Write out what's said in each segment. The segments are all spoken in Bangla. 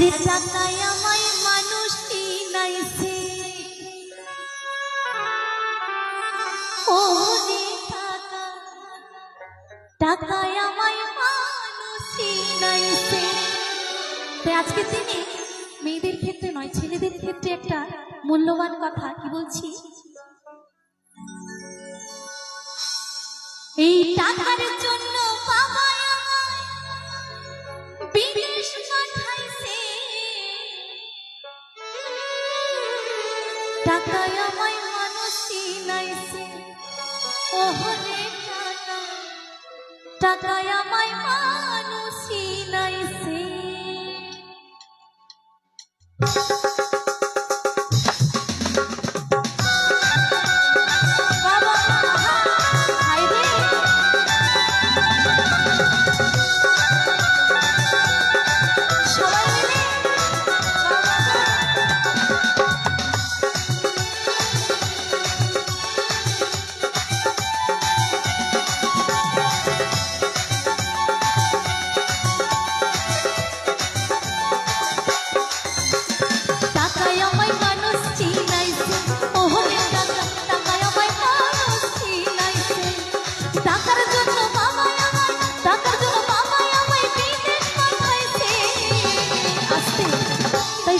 মানুষ আজকে মেয়েদের ক্ষেত্রে নয়, ছেলেদের ক্ষেত্রে একটা মূল্যবান কথা কি বলছি? এই টাকার জন্য বাবা টাকায় আমায় মানুষ চিনাইছে ওহরে টাকা। টাকায় আমায় মানুষ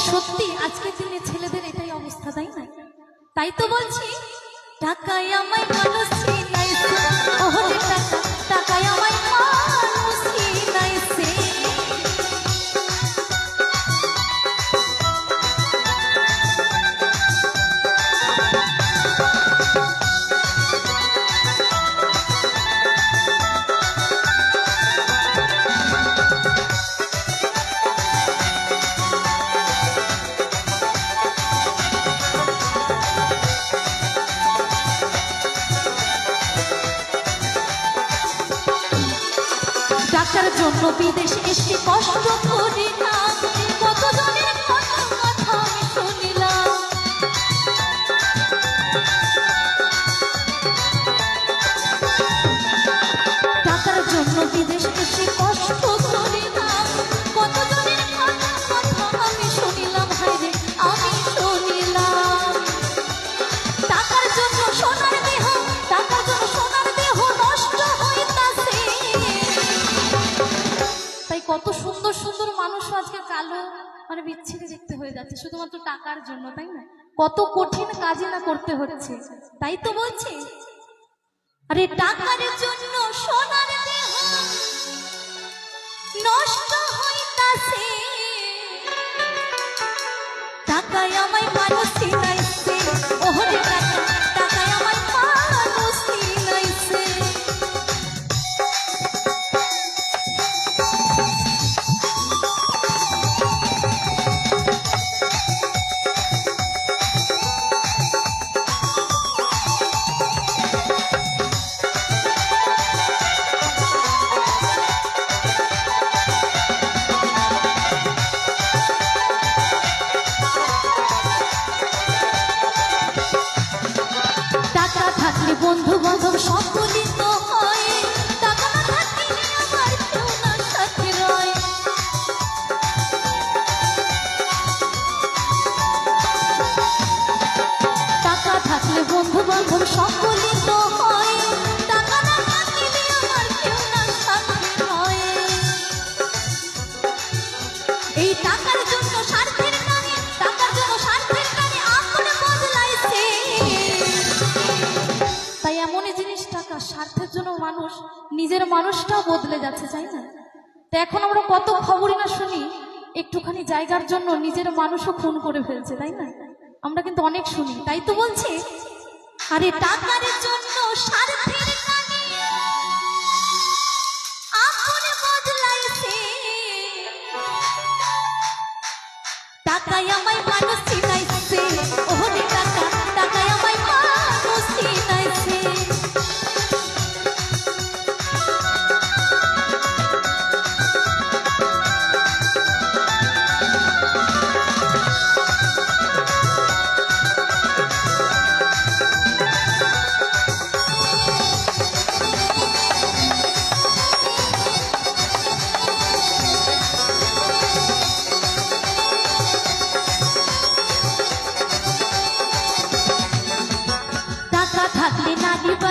সত্যি আজকের দিনে ছেলেদের এটাই অবস্থা তাই না? তাই তো বলছি টাকায় আমায় মানুষ জন্য বিদেশে এসে কষ্ট করে না জনের সুন্দর মানুষ আজকে কালো মানে বিচ্ছিরি দেখতে হয়ে যাচ্ছে, শুধুমাত্র টাকার জন্য, তাই না? কত কঠিন কাজই না করতে হচ্ছে, তাই তো বলছি। আরে টাকার জন্য সোনার দেহ নষ্ট হইতাছে। টাকায় আমায় মানুষ তাই এমনই জিনিস টাকা স্বার্থের জন্য মানুষ, নিজের মানুষটাও বদলে যাচ্ছে, তাই না? তো এখন আমরা কত খবরই না শুনি, একটুখানি জায়গার জন্য নিজের মানুষও খুন করে ফেলছে, তাই না? আমরা কিন্তু অনেক শুনি, তাই তো বলছি? আরে টাকার জন্য স্বার্থের